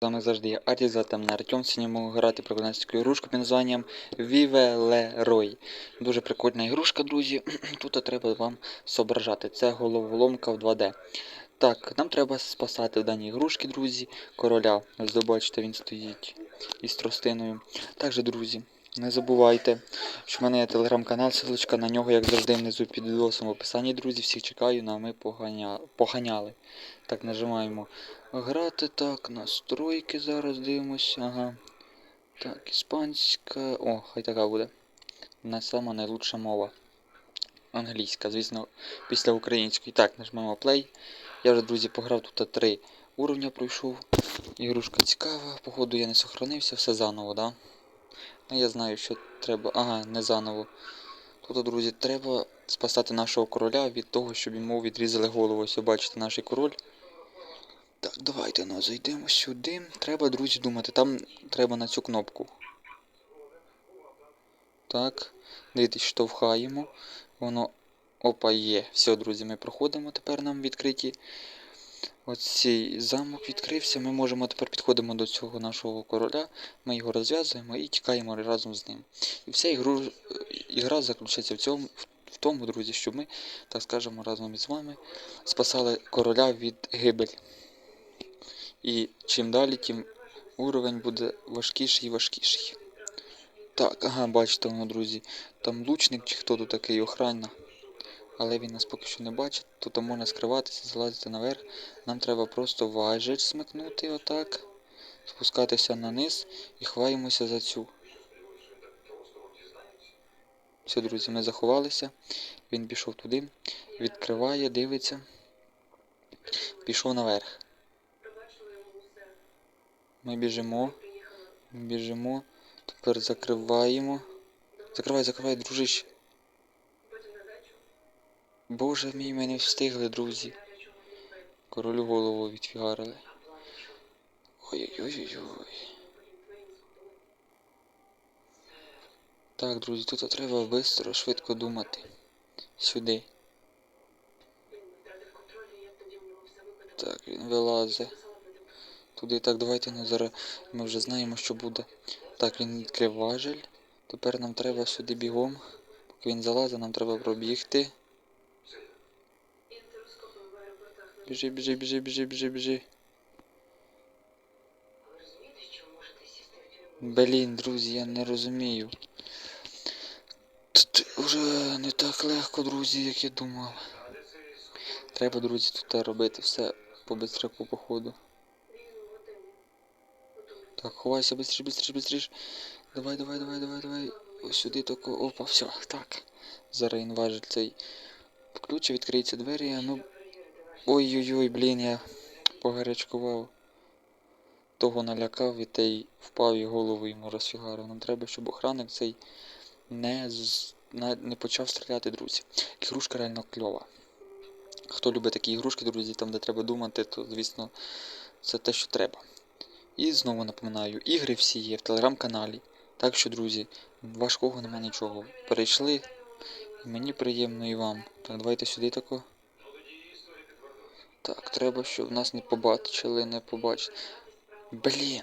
З вами завжди я Арті, звати Артем. Сьогодні можу грати прокладацьку ігрушку під названням Vive Le Roy. Дуже прикольна ігрушка, друзі. Тут треба вам зображати. Це головоломка в 2D. Так, нам треба спасати в даній ігрушки, друзі, короля. Ось бачите, він стоїть із тростиною. Також, друзі, не забувайте, що в мене є телеграм-канал, ссылочка на нього, як завжди, внизу під відосом в описанні, друзі. Всіх чекаю, ну а ми поганя... поганяли. Так, нажимаємо грати. Так, настройки зараз дивимося. Ага. Так, іспанська. О, хай така буде. Не сама найлучша мова. Англійська, звісно, після української. Так, нажмемо play. Я вже, друзі, пограв тут три уровня пройшов. Ігрушка цікава, походу я не сохранився, все заново, да? Ну я знаю, що треба. Ага, не заново. Тут, друзі, треба спасати нашого короля від того, щоб йому відрізали голову. Ось бачите наш король. Так, давайте ну, зайдемо сюди. Треба, друзі, думати. Там треба на цю кнопку. Так. Дивіться, штовхаємо. Воно. Опа, є. Все, друзі, ми проходимо. Тепер нам відкриті. Оцей замок відкрився. Ми можемо тепер підходимо до цього нашого короля. Ми його розв'язуємо і тікаємо разом з ним. І вся ігру, ігра заключається в цьому. В тому, друзі, щоб ми, так скажемо, разом із вами спасали короля від гибель. І чим далі, тим уровень буде важкіший і важкіший. Так, ага, бачите воно, друзі. Там лучник чи хто тут такий охранна. Але він нас поки що не бачить. Тут можна скриватися, залазити наверх. Нам треба просто важель смикнути отак. Спускатися на низ і ховаємося за цю. Все, друзі, ми заховалися. Він пішов туди, відкриває, дивиться. Пішов наверх. Ми біжимо. Біжимо. Тепер закриваємо. Закривай, закривай, дружище. Боже мій, ми не встигли, друзі. Королю голову відфігарили. Ой-ой-ой-ой. Так, друзі, тут треба швидко, швидко думати. Сюди. Так, він вилазить. Туди так, давайте ну, зараз ми вже знаємо, що буде. Так, він відкрив важель. Тепер нам треба сюди бігом. Поки він залазить, нам треба пробігти. Біжи, біжи, біжи, біжи, біжи, біжи. Блін, друзі, я не розумію. Тут вже не так легко, друзі, як я думав. Треба, друзі, тут робити все по бистрику, походу. Так, ховайся, быстріше, быстріше, быстріше. Давай, давай, давай, давай, давай. Ось сюди тако. Опа, все, так. Зараз він важить цей ключ, відкриються двері, а ну. Ой-ой-ой, блін, я погарячкував. Того налякав і той впав і голову йому розфігарив. Нам треба, щоб охранник цей не не почав стріляти, друзі. Ігрушка реально кльова. Хто любить такі ігрушки, друзі, там де треба думати, то звісно це те, що треба. І знову напоминаю, ігри всі є в телеграм-каналі. Так що, друзі, важкого нема нічого. Перейшли, мені приємно і вам. Так, давайте сюди тако. Так, треба, щоб нас не побачили, не побачили. Блін.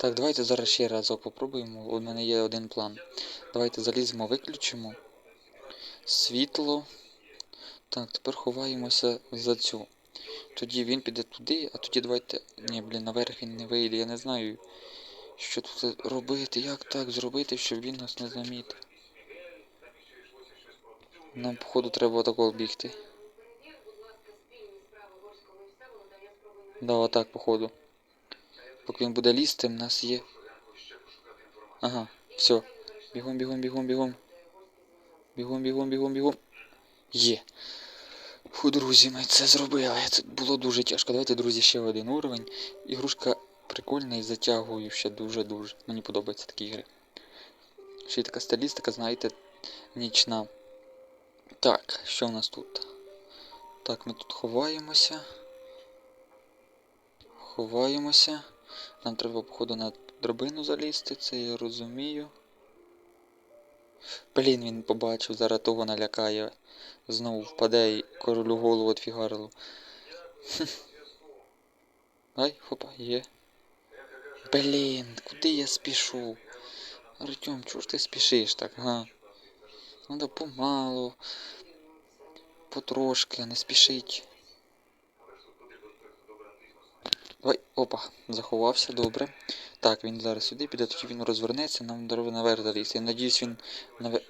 Так, давайте зараз ще разок попробуємо. У мене є один план. Давайте заліземо, виключимо. Світло. Так, тепер ховаємося за цю. Тоді він піде туди, а тоді давайте... Ні, блін, наверх він не вийде. Я не знаю, що тут робити, як так зробити, щоб він нас не замітив. Нам, походу, треба отако бігти. Да, отак, походу. Поки він буде лізти, в нас є. Ага, все. Бігом, бігом, бігом, бігом. Бігом, бігом, бігом, бігом. Є. Фу, друзі, ми це зробили. Це було дуже тяжко. Давайте, друзі, ще один уровень. Ігрушка прикольна і затягую ще дуже-дуже. Мені подобаються такі ігри. Ще й така стилістика, знаєте, нічна. Так, що в нас тут? Так, ми тут ховаємося. Ховаємося. Нам треба, походу, на драбину залізти, це я розумію. Блін, він побачив, зараз того налякає. Знову впаде і королю голову відфігарило. Дай, хопа, є. Блін, куди я спішу? Артем, чого ж ти спішиш так, га? Надо помалу. Потрошки, не спішить. Ой, опа, заховався, добре. Так, він зараз сюди піде, тоді він розвернеться, нам треба наверх залізти. Я надіюсь, він наверх.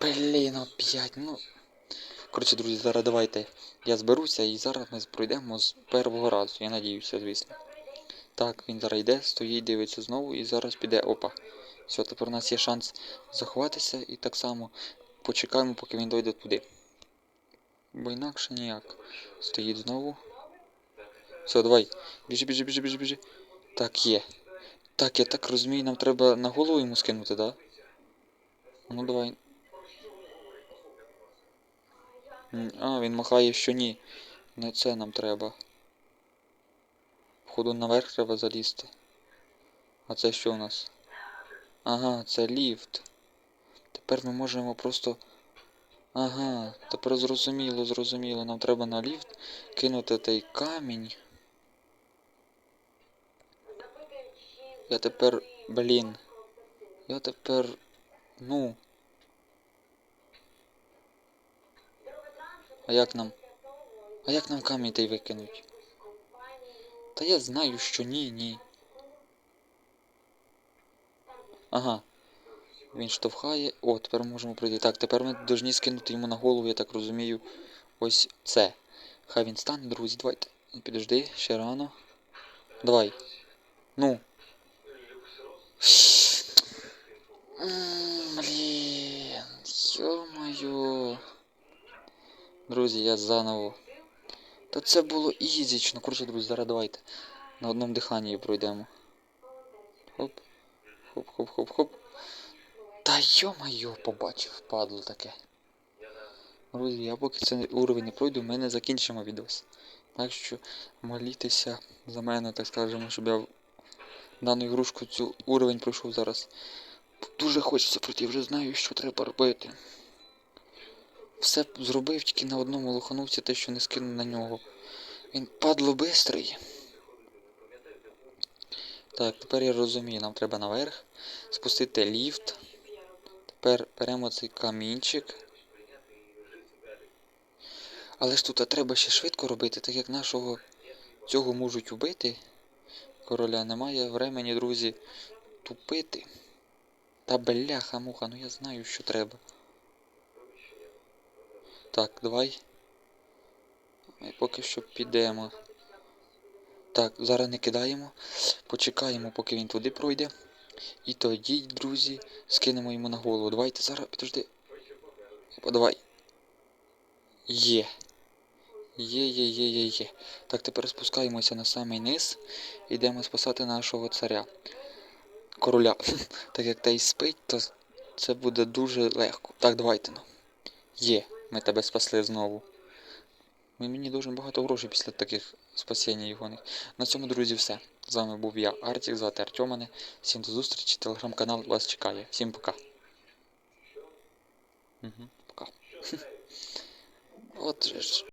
Блін, опять, ну. Коротше, друзі, зараз давайте я зберуся і зараз ми пройдемо з першого разу. Я надіюся, звісно. Так, він зараз йде, стоїть, дивиться знову і зараз піде. Опа. Все, тепер у нас є шанс заховатися і так само почекаємо, поки він дойде туди. Бо інакше ніяк. Стоїть знову. Все, давай. Біжи, біжи, біжи, біжи, біжи. Так, є. Так, я так розумію, нам треба на голову йому скинути, да? Ну давай. А, він махає, що ні. Не це нам треба. Походу наверх треба залізти. А це що у нас? Ага, це ліфт. Тепер ми можемо просто. Ага, тепер зрозуміло, зрозуміло. Нам треба на ліфт кинути той камінь. Я тепер. Блін. Я тепер. Ну. А як нам? А як нам камінь той викинуть? Та я знаю, що ні, ні. Ага. Він штовхає. О, тепер можемо пройти. Так, тепер ми повинні скинути йому на голову, я так розумію. Ось це. Хай він стане, друзі, давайте. Підожди, ще рано. Давай. Ну. Блін. Йо-моє. Друзі, я заново. Та це було ізічно. Коротше, друзі, зараз давайте. На одному диханні пройдемо. Хоп. Хоп-хоп-хоп-хоп. Та йо-моє, побачив, падло таке. Друзі, я поки цей уровень не пройду, ми не закінчимо відос. Так що молітеся за мене, так скажемо, щоб я дану ігрушку цю уровень пройшов зараз. Дуже хочеться пройти, вже знаю, що треба робити. Все зробив, тільки на одному лоханувся те, що не скинув на нього. Він падло бистрий. Так, тепер я розумію, нам треба наверх спустити ліфт. Тепер беремо цей камінчик. Але ж тут треба ще швидко робити, так як нашого цього можуть убити. Короля немає времені, друзі, тупити. Та бляха муха, ну я знаю, що треба. Так, давай. Ми поки що підемо. Так, зараз не кидаємо. Почекаємо, поки він туди пройде. І тоді, друзі, скинемо йому на голову. Давайте зараз, підожди. Опа, давай. Є. Є, є, є, є, є. Так, тепер спускаємося на самий низ. Йдемо спасати нашого царя. Короля. так як той спить, то це буде дуже легко. Так, давайте ну. Є, ми тебе спасли знову. Ну, Мені дуже багато грошей після таких спасіння його. На цьому, друзі, все. З вами був я, Артік, звати Артемане. Всім до зустрічі, телеграм-канал вас чекає. Всім пока. Угу, пока. От же ж.